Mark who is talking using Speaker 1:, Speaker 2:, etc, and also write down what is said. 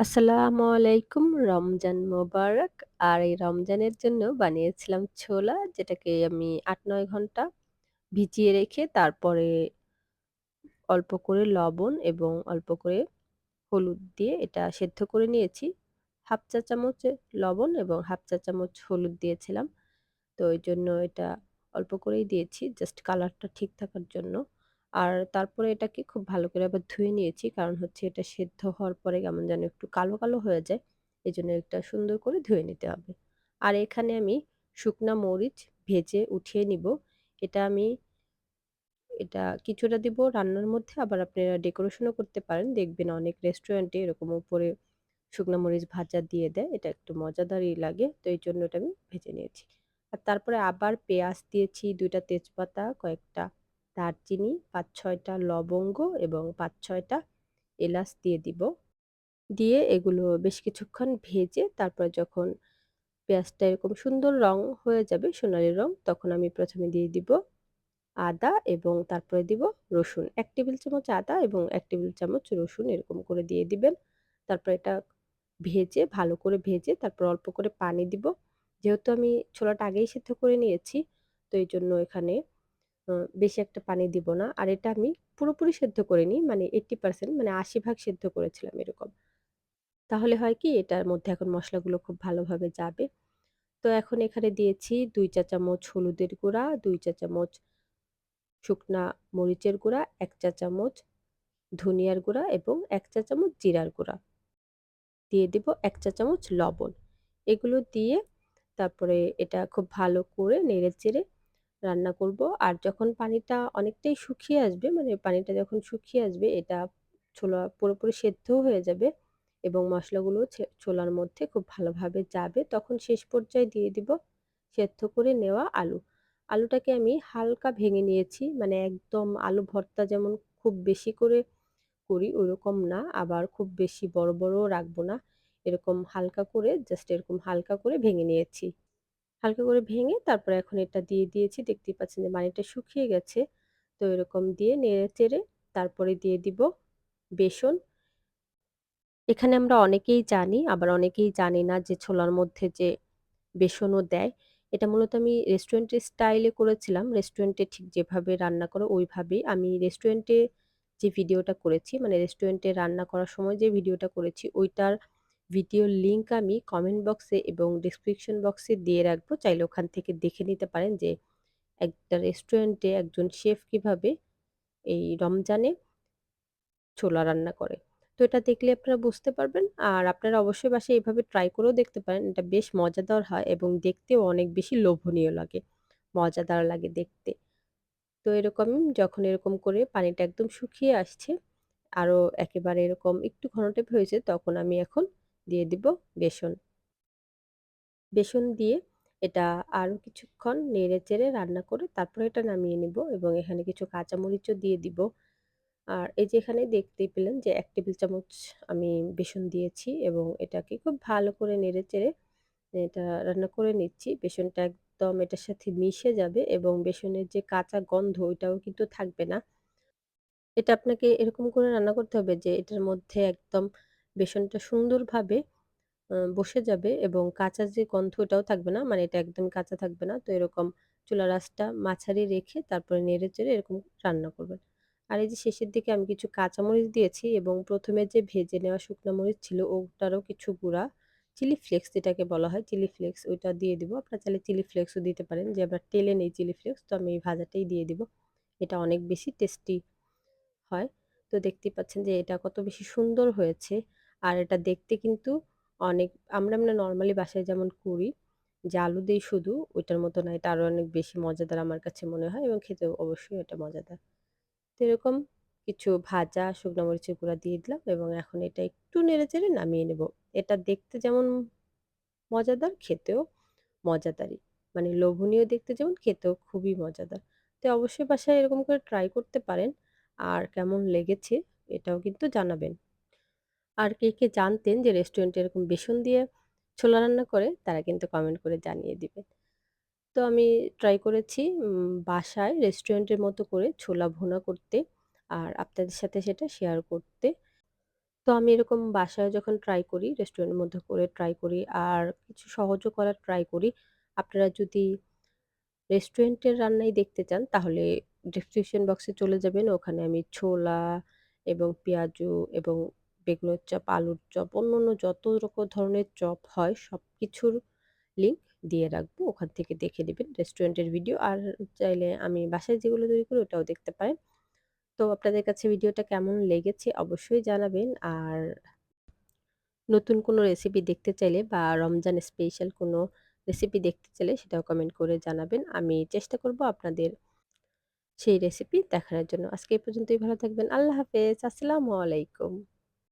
Speaker 1: আসসালামু আলাইকুম। রমজান মোবারক। আর এই রমজানের জন্য বানিয়েছিলাম ছোলা, যেটাকে আমি ৮-৯ ঘণ্টা ভিজিয়ে রেখে তারপরে অল্প করে লবণ এবং অল্প করে হলুদ দিয়ে এটা সেদ্ধ করে নিয়েছি। ১/২ চা চামচ লবণ এবং ১/২ চা চামচ হলুদ দিয়েছিলাম। তো ওই জন্য এটা অল্প করেই দিয়েছি জাস্ট কালারটা ঠিক থাকার জন্য। আর তারপরে এটাকে খুব ভালো করে আবার ধুয়ে নিয়েছি। কারণ হচ্ছে এটা সেদ্ধ হওয়ার পরে কেমন যেন একটু কালো, কালো হয়ে যায়। এই জন্য এটা সুন্দর করে ধুয়ে নিতে হবে। আর এখানে আমি শুকনা মরিচ ভেজে উঠিয়ে নিবো। এটা আমি এটা কিছুটা দিব রান্নার মধ্যে আবার আপনারা ডেকোরেশনও করতে পারেন। দেখবেন অনেক রেস্টুরেন্টে এরকম উপরে শুকনা মরিচ ভাজা দিয়ে দেয়। এটা একটু মজাদারই লাগে। তো এই জন্য এটা আমি ভেজে নিয়েছি। আর তারপরে আবার পেঁয়াজ দিয়েছি, দুইটা তেজপাতা, কয়েকটা দারচিনি, পাঁচ ছয়টা লবঙ্গ এবং পাঁচ ছয়টা এলাচ দিয়ে দিব। দিয়ে এগুলো বেশ কিছুক্ষণ ভেজে তারপর যখন পেঁয়াজটা এরকম সুন্দর রং হয়ে যাবে, সোনালি রং, তখন আমি প্রথমে দিয়ে দিব আদা এবং তারপরে দিব রসুন। এক টেবিল চামচ আদা এবং ১ টেবিল চামচ রসুন এরকম করে দিয়ে দিবেন। তারপর এটা ভেজে ভালো করে ভেজে তারপর অল্প করে পানি দিব। যেহেতু আমি ছোলাটা আগেই সিদ্ধ করে নিয়েছি, তো এই জন্য এখানে বেশি একটা পানি দিব না। আর এটা আমি পুরোপুরি সেদ্ধ করিনি। মানে 80% মানে ৮০ ভাগ সেদ্ধ করেছিলাম এরকম। তাহলে হয় কি এটার মধ্যে এখন মশলাগুলো খুব ভালোভাবে যাবে। তো এখন এখানে দিয়েছি দুই চা চামচ হলুদের গুঁড়া, দুই চা চামচ শুকনা মরিচের গুঁড়া, এক চা চামচ ধনিয়ার গুঁড়া এবং এক চা চামচ জিরার গুঁড়া। দিয়ে দিব এক চা চামচ লবণ। এগুলো দিয়ে তারপরে এটা খুব ভালো করে নেড়েচেড়ে রান্না করব। আর যখন পানিটা অনেকটাই শুকিয়ে আসবে, মানে পানিটা যখন শুকিয়ে আসবে এটা ছোলা পুরোপুরি সেদ্ধও হয়ে যাবে এবং মশলাগুলো ছোলার মধ্যে খুব ভালোভাবে যাবে। তখন শেষ পর্যায়ে দিয়ে দিব সেদ্ধ করে নেওয়া আলু। আলুটাকে আমি হালকা ভেঙে নিয়েছি। মানে একদম আলু ভর্তা যেমন খুব বেশি করে করি ওরকম না, আবার খুব বেশি বড়, বড়ও রাখব না। এরকম হালকা করে জাস্ট এরকম হালকা করে ভেঙে নিয়েছি। হালকা করে ভেঙে তারপরে এখন এটা দিয়ে দিয়েছি। দেখতেই পাচ্ছেন যে পানিটা শুকিয়ে গেছে। তো এরকম দিয়ে নেড়ে-চেড়ে তারপরে দিয়ে দিব বেসন। এখানে আমরা অনেকেই জানি, আবার অনেকেই জানি না যে ছোলার মধ্যে যে বেসনও দেয়। এটা মূলত আমি রেস্টুরেন্টের স্টাইলে করেছিলাম। রেস্টুরেন্টে ঠিক যেভাবে রান্না করে ওইভাবেই। আমি রেস্টুরেন্টে যে ভিডিওটা করেছি, মানে রেস্টুরেন্টে রান্না করার সময় যে ভিডিওটা করেছি, ওইটার ভিডিওর লিংক আমি কমেন্ট বক্সে এবং ডেসক্রিপশন বক্সে দিয়ে রাখব। চাইলে ওখান থেকে দেখে নিতে পারেন যে একটা রেস্টুরেন্টে একজন শেফ কীভাবে এই রমজানে ছোলা রান্না করে। তো এটা দেখলে আপনারা বুঝতে পারবেন। আর আপনারা অবশ্যই বাসায় এভাবে ট্রাই করেও দেখতে পারেন। এটা বেশ মজাদার হয় এবং দেখতেও অনেক বেশি লোভনীয় লাগে। মজাদার লাগে দেখতে। তো এরকম যখন এরকম করে পানিটা একদম শুকিয়ে আসছে, আরও একেবারে এরকম একটু ঘনটেপ হয়েছে, তখন আমি এখন দিয়ে দিব বেসন। বেসন দিয়ে এটা আরও কিছুক্ষণ নেড়ে-চেড়ে রান্না করে তারপরে এটা নামিয়ে নিব এবং এখানে কিছু কাঁচামরিচও দিয়ে দিব। আর এই যে এখানে দেখতেই পেলেন যে এক টেবিল চামচ আমি বেসন দিয়েছি এবং এটাকে খুব ভালো করে নেড়ে-চেড়ে এটা রান্না করে নিচ্ছি। বেসনটা একদম এটার সাথে মিশে যাবে এবং বেসনের যে কাঁচা গন্ধ ওইটাও কিন্তু থাকবে না। এটা আপনাকে এরকম করে রান্না করতে হবে যে এটার মধ্যে একদম বেসনটা সুন্দরভাবে বসে যাবে এবং কাঁচা যে গন্ধ ওটাও থাকবে না। মানে এটা একদম কাঁচা থাকবে না। তো এরকম চুলা আঁচটা মাঝারি রেখে তারপরে নেড়ে-চেড়ে এরকম রান্না করবেন। আর এই যে শেষের দিকে আমি কিছু কাঁচামরিচ দিয়েছি এবং প্রথমে যে ভেজে নেওয়া শুকনো মরিচ ছিল ওটারও কিছু গুঁড়া, চিলি ফ্লেক্স যেটাকে বলা হয় চিলি ফ্লেক্স ওইটা দিয়ে দিব। আপনারা চাইলে চিলি ফ্লেক্সও দিতে পারেন যে আমরা টেলে নেই চিলি ফ্লেক্স। তো আমি এই ভাজাটাই দিয়ে দিব। এটা অনেক বেশি টেস্টি হয়। তো দেখতেই পাচ্ছেন যে এটা কত বেশি সুন্দর হয়েছে। আর এটা দেখতে কিন্তু অনেক আমরা এমনি নরমালি বাসায় যেমন করি যে আলু দেই শুধু ওইটার মতো না। এটা আরও অনেক বেশি মজাদার আমার কাছে মনে হয় এবং খেতেও অবশ্যই এটা মজাদার। তো এরকম কিছু ভাজা শুকনো মরিচের গুঁড়া দিয়ে দিলাম এবং এখন এটা একটু নেড়ে-চেড়ে নামিয়ে নেব। এটা দেখতে যেমন মজাদার, খেতেও মজাদারই। মানে লোভনীয় দেখতে যেমন খেতেও খুবই মজাদার। তো অবশ্যই বাসায় এরকম করে ট্রাই করতে পারেন। আর কেমন লেগেছে এটাও কিন্তু জানাবেন। আর কে, কে জানতেন যে রেস্টুরেন্টে এরকম বেসন দিয়ে ছোলা রান্না করে তারা কিন্তু কমেন্ট করে জানিয়ে দিবেন। তো আমি ট্রাই করেছি বাসায় রেস্টুরেন্টের মতো করে ছোলা ভুনা করতে আর আপনাদের সাথে সেটা শেয়ার করতে। তো আমি এরকম বাসায় যখন ট্রাই করি, রেস্টুরেন্টের মধ্যে করে ট্রাই করি আর কিছু সহজও করার ট্রাই করি। আপনারা যদি রেস্টুরেন্টের রান্নাই দেখতে চান তাহলে ডেসক্রিপশন বক্সে চলে যাবেন। ওখানে আমি ছোলা এবং পেঁয়াজু এবং বেগুনের চপ, আলুর চপ, অন্য অন্য যত রকম ধরনের চপ হয় সব কিছুর লিঙ্ক দিয়ে রাখব। ওখান থেকে দেখে নিবেন রেস্টুরেন্টের ভিডিও। আর চাইলে আমি বাসায় যেগুলো তৈরি করি ওটাও দেখতে পারেন। তো আপনাদের কাছে ভিডিওটা কেমন লেগেছে অবশ্যই জানাবেন। আর নতুন কোনো রেসিপি দেখতে চাইলে বা রমজান স্পেশাল কোনো রেসিপি দেখতে চাইলে সেটাও কমেন্ট করে জানাবেন। আমি চেষ্টা করব আপনাদের সেই রেসিপি দেখানোর জন্য। আজকে এই পর্যন্তই ভালো থাকবেন। আল্লাহ হাফেজ। আসসালামু আলাইকুম।